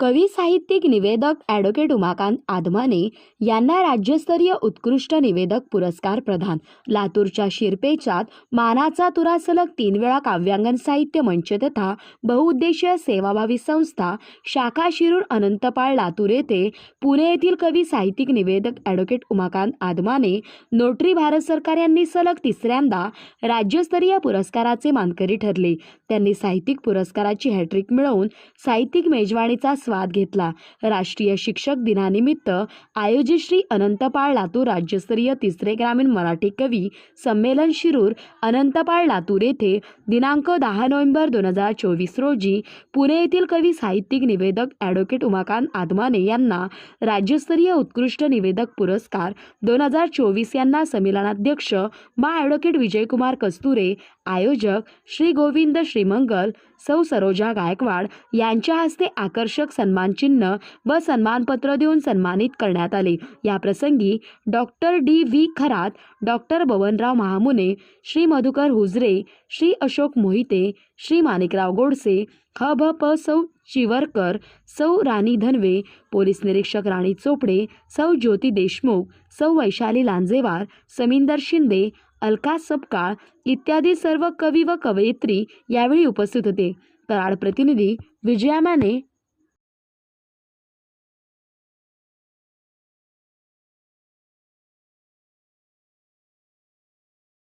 कवी साहित्यिक निवेदक ॲडव्होकेट उमाकांत आदमाने यांना राज्यस्तरीय उत्कृष्ट निवेदक पुरस्कार प्रदान. लातूरच्या शिरपेचात मानाचा तुरा सलग तीन वेळा काव्यांगण साहित्य मंच तथा बहुउद्देशीय सेवाभावी संस्था शाखा शिरूर अनंतपाळ लातूर येथे पुणे येथील कवी साहित्यिक निवेदक ॲडव्होकेट उमाकांत आदमाने नोटरी भारत सरकार यांनी सलग तिसऱ्यांदा राज्यस्तरीय पुरस्काराचे मानकरी ठरले. त्यांनी साहित्यिक पुरस्काराची हॅट्रिक मिळवून साहित्यिक मेजवानीचा स्वाद घेतला. राष्ट्रीय शिक्षक दिनानिमित्त आयोजित श्री अनंतपाळ लातूर राज्यस्तरीय तिसरे ग्रामीण मराठी कवी संमेलन शिरूर अनंतपाळ लातूर येथे दिनांक दहा नोव्हेंबर दोन हजार चोवीस रोजी पुणे येथील कवी साहित्यिक निवेदक ॲडव्होकेट उमाकांत आदमाने यांना राज्यस्तरीय उत्कृष्ट निवेदक पुरस्कार दोन हजार चोवीस यांना संमेलनाध्यक्ष मा ॲडव्होकेट विजयकुमार कस्तुरे आयोजक श्री गोविंद श्रीमंगल सौ सरोजा गायकवाड यांच्या हस्ते आकर्षक सन्मानचिन्ह व सन्मानपत्र देऊन सन्मानित करण्यात आले. या प्रसंगी doctor D V Kharat doctor Babanrao Mahamune Shri Madhukar हुजरे Shri Ashok Mohite Shri Manikrao Godse ह भ प सौ चिवरकर सौ राणी धनवे पोलीस निरीक्षक राणी चोपडे सौ ज्योती देशमुख सौ वैशाली लांजेवार समिंदर शिंदे अलका सपकाळ इत्यादी सर्व कवी व कवयित्री यावेळी उपस्थित होते. कराड प्रतिनिधी विजया माने